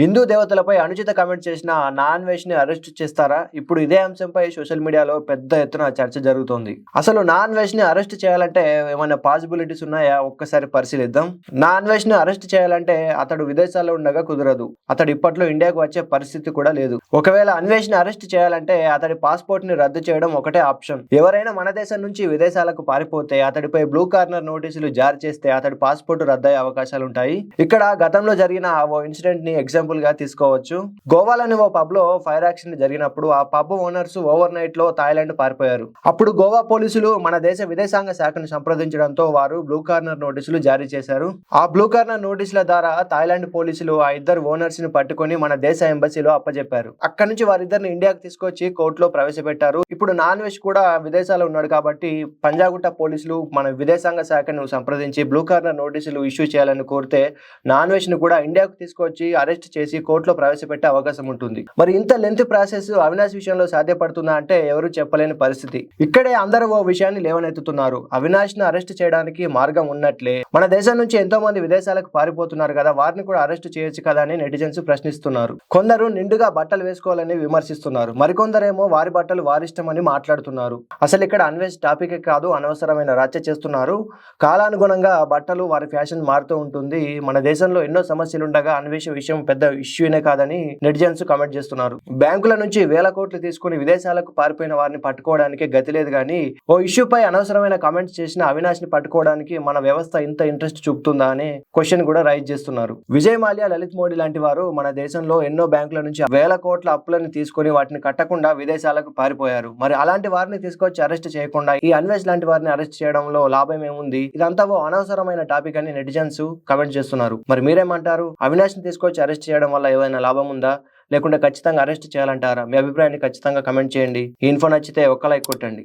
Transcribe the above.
హిందూ దేవతలపై అనుచిత కామెంట్ చేసిన non వెజ్ని arrest చేస్తారా? ఇప్పుడు ఇదే అంశంపై సోషల్ మీడియాలో పెద్ద ఎత్తున చర్చ జరుగుతోంది. అసలు నాన్ వెజ్ని అరెస్ట్ చేయాలంటే ఏమైనా పాసిబిలిటీస్ ఉన్నాయా? ఒక్కసారి పరిశీలిద్దాం. నాన్ వెజ్ని అరెస్ట్ చేయాలంటే అతడు విదేశాల్లో ఉండగా కుదరదు. అతడు ఇప్పట్లో ఇండియాకు వచ్చే పరిస్థితి కూడా లేదు. ఒకవేళ అన్వేష్ని అరెస్ట్ చేయాలంటే అతడి పాస్పోర్ట్ని రద్దు చేయడం ఒకటే ఆప్షన్. ఎవరైనా మన దేశం నుంచి విదేశాలకు పారిపోతే అతడిపై బ్లూ కార్నర్ నోటీసులు జారీ చేస్తే అతడి పాస్పోర్ట్ రద్దయ్యే అవకాశాలు ఉంటాయి ఇక్కడ గతంలో జరిగిన ఓ ఇన్సిడెంట్ని ఎగ్జాంపుల్ గా తీసుకోవచ్చు. గోవాలోని ఓ పబ్లో ఫైర్ యాక్సిడెంట్ జరిగినప్పుడు ఆ పబ్ ఓనర్స్ ఓవర్ నైట్లో థాయిలాండ్ పారిపోయారు. అప్పుడు గోవా పోలీసులు మన దేశ విదేశాంగ శాఖను సంప్రదించడంతో వారు బ్లూ కార్నర్ నోటీసులు జారీ చేశారు. ఆ బ్లూ కార్నర్ నోటీసుల ద్వారా థాయిలాండ్ పోలీసులు ఆ ఇద్దరు ఓనర్స్ని పట్టుకొని మన దేశ ఎంబసీలో అప్పజెప్పారు. అక్కడ నుంచి వారిద్దరిని ఇండియాకి తీసుకొచ్చి కోర్టులో ప్రవేశపెట్టారు. ఇప్పుడు నాన్ వెజ్ కూడా విదేశాల్లో ఉన్నాడు కాబట్టి పంజాగుట్ట పోలీసులు మన విదేశాంగ శాఖను సంప్రదించి బ్లూ కార్నర్ నోటీసులు ఇష్యూ చేయాలని కోరితే నాన్ వెజ్ను కూడా ఇండియాకు తీసుకొచ్చి అరెస్ట్ చేసి కోర్టులో ప్రవేశపెట్టే అవకాశం ఉంటుంది. మరి ఇంత లెంత్ ప్రాసెస్ అవినాష్ విషయంలో సాధ్యపడుతుందా అంటే ఎవరు చెప్పలేని పరిస్థితి. ఇక్కడే అందరూ ఓ విషయాన్ని లేవనెత్తుతున్నారు. అవినాష్ను అరెస్ట్ చేయడానికి మార్గం ఉన్నట్లే. మన దేశం నుంచి ఎంతో మంది విదేశాలకు పారిపోతున్నారు కదా వారిని కూడా అరెస్ట్ చేయొచ్చు కదా అని నెటిజన్స్ ప్రశ్నిస్తున్నారు. కొందరు నిండుగా బట్టలు వేసుకోవాలని విమర్శిస్తున్నారు. మరికొందరేమో వారి బట్టలు వారిష్టమని మాట్లాడుతున్నారు. అసలు ఇక్కడ అన్వేష్ టాపిక్ కాదు అనవసరమైన రచ్చ చేస్తున్నారు. కాలానుగుణంగా బట్టలు వారి ఫ్యాషన్ మారుతూ ఉంటుంది. మన దేశంలో ఎన్నో సమస్యలు ఉండగా అన్వేష విషయం పెద్ద పెద్ద ఇష్యూనే కాదని నెటిజన్స్ కామెంట్ చేస్తున్నారు. బ్యాంకుల నుంచి వేల కోట్లు తీసుకుని విదేశాలకు పారిపోయిన వారిని పట్టుకోవడానికి గతి లేదు కానీ ఓ ఇష్యూపై అనవసరమైన కామెంట్స్ చేసిన అవినాష్ని పట్టుకోవడానికి మన వ్యవస్థ ఇంత ఇంట్రెస్ట్ చూపుతుందా అనే క్వశ్చన్ కూడా రైజ్ చేస్తున్నారు. విజయ్ మాల్యా లలిత్ మోడీ లాంటి వారు మన దేశంలో ఎన్నో బ్యాంకుల నుంచి వేల కోట్ల అప్పులను తీసుకుని వాటిని కట్టకుండా విదేశాలకు పారిపోయారు. మరి అలాంటి వారిని తీసుకొచ్చి అరెస్ట్ చేయకుండా ఈ అన్వేష్ లాంటి వారిని అరెస్ట్ చేయడంలో లాభం ఏముంది? ఇదంతా ఓ అనవసరమైన టాపిక్ అని నెటిజన్స్ కమెంట్ చేస్తున్నారు. మరి మీరేమంటారు? అవినాష్ని తీసుకొచ్చి అరెస్ట్ చేయడం వల్ల ఏమైనా లాభం ఉందా? లేకుంటే ఖచ్చితంగా అరెస్ట్ చేయాలంటారా? మీ అభిప్రాయాన్ని ఖచ్చితంగా కమెంట్ చేయండి. ఈ ఇన్ఫో నచ్చితే ఒక్క లైక్ కొట్టండి.